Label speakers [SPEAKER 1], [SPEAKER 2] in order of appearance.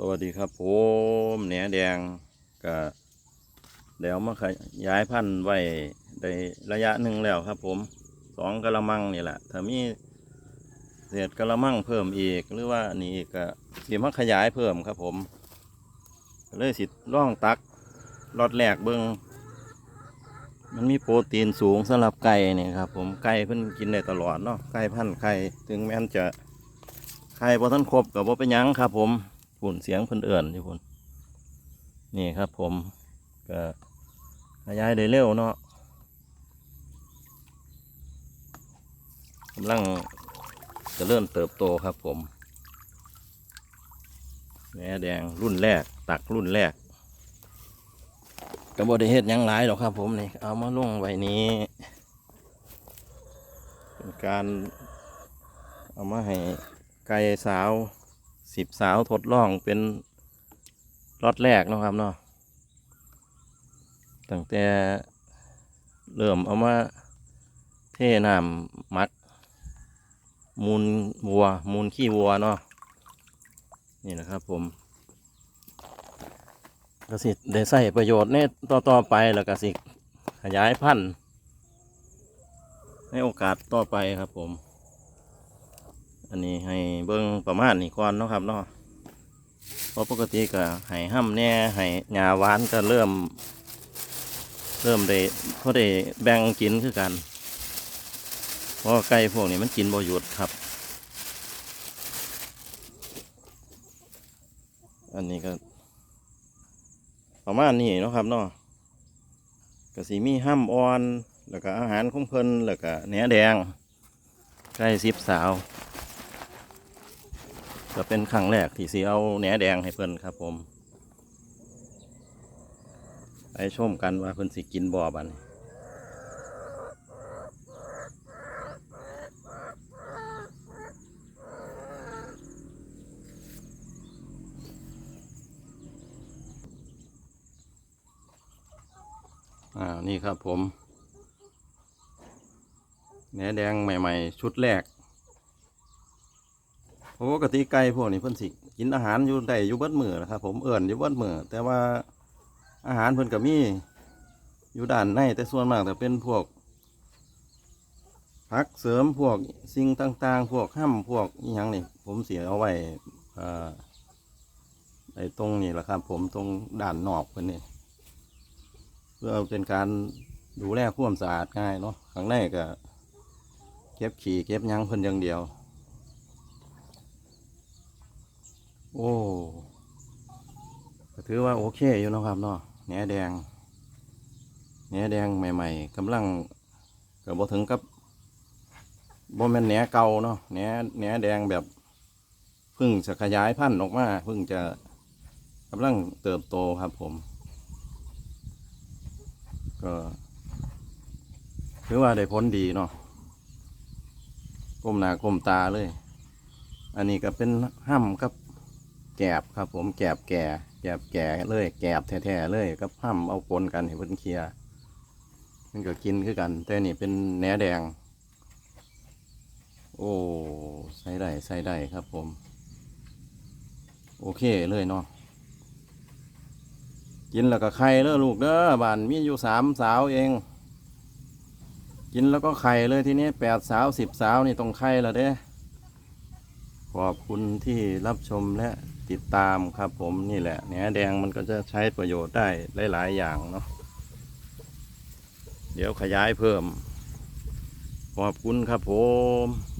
[SPEAKER 1] สวัสดีครับผมแหนแดงก็เดี๋ยวมาขยายพันธุ์ไว้ได้ระยะหนึ่งแล้วครับ ผมสองกะละมังนี่แหละถ้ามีเศษกะละมังเพิ่มอีกหรือว่านี่อีกก็สิมาขยายเพิ่มครับ ผมเลยสิร่องตักรอดแรกเบิงมันมีโปรตีนสูงสำหรับไก่เนี่ยครับ ผมไก่เพิ่นกินได้ตลอดเนาะไก่พันธุ์ไข่ถึงแม้นจะไข่พอท่านครบกับว่าเป็นยังครับ ผม หุ่นเสียงเพิ่นเอื่นอยู่พุ่นนี่ครับผมก็ขยายได้เร็วเนาะกำลังจะเริ่มเติบโตครับผมแหนแดงรุ่นแรก ตักรุ่นแรกกระบได้เฮ็ดยังหลายหรอกครับผมนี่เอามาลงไว้นี้เป็นการ เอามาให้ไก่สาว สิบสาวทดลองเป็นรอดแรกนะครับเนาะตั้งแต่เริ่มเอามาเทน้ำมัก มูลวัว มูลขี้วัวเนาะนี่นะครับผมกสิได้ใส่ประโยชน์ในต่อต่อๆไปแล้วกสิขยายพันธุ์ในโอกาสต่อไปครับผม อันนี้ให้เบิ้งประมาณนี้ก่อนเนาะครับเนาะเพราะปกติก็ให้ห้ำแน่ให้หญ้าหวานก็เริ่ม เริ่มได้เขาได้แบ่งกินคือกันเพราะไก่พวกนี้มันกินบ่หยุดครับ อันนี้ก็ประมาณนี้เนาะครับเนาะก็สีมีห้ำอ่อน แล้วก็อาหารของเพิ่นแล้วก็แหนแดงไก่สิบสาว ก็เป็นครั้งแรกที่สีเอาแหนแดงให้เพิ่อนครับผมไปชมกันว่าเพิ่อนสิกินบ่อบันอ่านี่ครับผมแหนแดงใหม่ ๆ ชุดแรก ปกติไก่พวกนี้เพิ่นสิกินอาหารอยู่ได้อยู่เบิดมือนะครับผมเอิ่นอยู่เบิดมือแต่ว่าอาหารเพิ่นก็มีอยู่ด้านในแต่ส่วนมากแต่เป็นพวกผักเสริมพวกสิ่งต่างๆ พวกห้ำพวกอหยังนี่ ผมเสียเอาไว้อ่าไอ้ตรงนี้แหละครับ ผมตรงด้านนอกเพิ่นนี่เพื่อเป็นการดูแลความสะอาดง่ายเนาะข้างในก็เก็บขี้เก็บยังเพิ่นอย่างเดียว โอ้ก็ถือว่าโอเคอยู่นะครับเนาะแหนแดงแหนแดงใหม่ๆกำลังก็บ่ถึงกับบ่แม่นแหนเก่าเนาะแหนแหนแดงแบบเพิ่งจะขยายพันธุ์ออกมาเพิ่งจะกำลังเติบโตครับผม ก็ถือว่าได้ผลดีเนาะก้มหน้าก้มตาเลย อันนี้ก็เป็นห้ำกับ แกบครับผมแกบแก่ แกบแก่เลย แกบแท้ๆเลยกับห้ำเอาปนกันให้เพิ่นเคลียร์มันก็กินคือกัน แต่นี่เป็นแหนแดง โอ้ใส่ได้ใส่ได้ครับผม โอเคเลยเนาะกินแล้วก็ไข่เด้อลูกเด้อบ้านมีอยู่สามสาวเอง กินแล้วก็ไข่เลยทีนี้แปดสาวสิบสาวนี่ต้องไข่แล้วเด้ ขอบคุณที่รับชมและติดตามครับผมนี่แหละแหนแดงมันก็จะใช้ประโยชน์ได้หลาย ๆ อย่างเนาะเดี๋ยวขยายเพิ่ม ขอบคุณครับผม